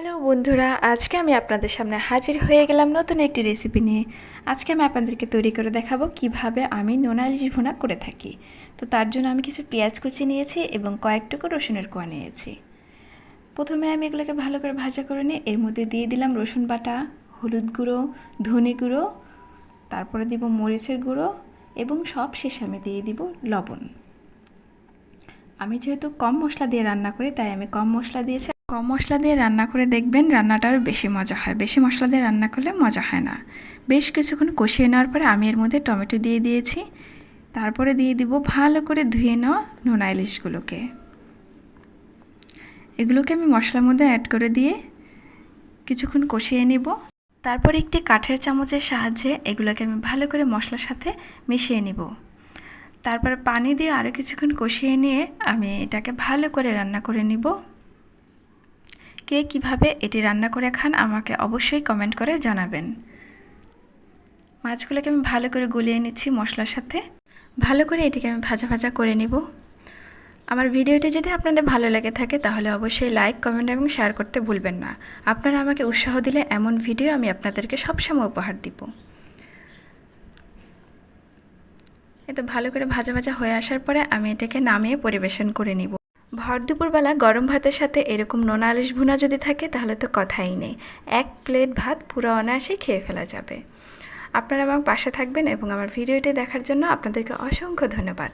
Hello বন্ধুরা, আজকে আমি আপনাদের সামনে হাজির হয়ে গেলাম নতুন একটি রেসিপি নিয়ে। আজকে আমি আপনাদেরকে তৈরি করে দেখাবো কীভাবে আমি নোনালিশ ভুনা করে থাকি। তো তার জন্য আমি কিছু পেঁয়াজ কুচি নিয়েছি এবং কয়েক টুকু রসুনের কোয়া নিয়েছি। প্রথমে আমি এগুলোকে ভালো করে ভাজা করে নিয়ে এর মধ্যে দিয়ে দিলাম রসুন বাটা, হলুদ গুঁড়ো, ধনে গুঁড়ো, তারপরে দিব মরিচের গুঁড়ো এবং সব শেষে আমি দিয়ে দিব লবণ। আমি যেহেতু কম মশলা দিয়ে রান্না করি, তাই আমি কম মশলা দিয়েছি। কম মশলা দিয়ে রান্না করে দেখবেন রান্নাটা আরও বেশি মজা হয়। বেশি মশলা দিয়ে রান্না করলে মজা হয় না। বেশ কিছুক্ষণ কষিয়ে নেওয়ার পরে আমি এর মধ্যে টমেটো দিয়ে দিয়েছি। তারপরে দিয়ে দিব ভালো করে ধুয়ে নেওয়া নোনা ইলিশগুলোকে। এগুলোকে আমি মশলার মধ্যে অ্যাড করে দিয়ে কিছুক্ষণ কষিয়ে নেব। তারপর একটি কাঠের চামচের সাহায্যে এগুলোকে আমি ভালো করে মশলার সাথে মিশিয়ে নিব। তারপর পানি দিয়ে আরও কিছুক্ষণ কষিয়ে নিয়ে আমি এটাকে ভালো করে রান্না করে নিব। কে কীভাবে এটি রান্না করে খান আমাকে অবশ্যই কমেন্ট করে জানাবেন। মাছগুলোকে আমি ভালো করে গুলিয়ে নিচ্ছি মশলার সাথে। ভালো করে এটিকে আমি ভাজা ভাজা করে নিব। আমার ভিডিওটি যদি আপনাদের ভালো লাগে থাকে তাহলে অবশ্যই লাইক, কমেন্ট এবং শেয়ার করতে ভুলবেন না। আপনারা আমাকে উৎসাহ দিলে এমন ভিডিও আমি আপনাদেরকে সবসময় উপহার দিব। এতো ভালো করে ভাজা ভাজা হয়ে আসার পরে আমি এটাকে নামিয়ে পরিবেশন করে নিব। ভর দুপুরবেলা গরম ভাতের সাথে এরকম নোনা আলিশ ভুনা যদি থাকে, তাহলে তো কথাই নেই। এক প্লেট ভাত পুরো অনায়াসে খেয়ে ফেলা যাবে। আপনারা আমার পাশে থাকবেন এবং আমার ভিডিওটি দেখার জন্য আপনাদেরকে অসংখ্য ধন্যবাদ।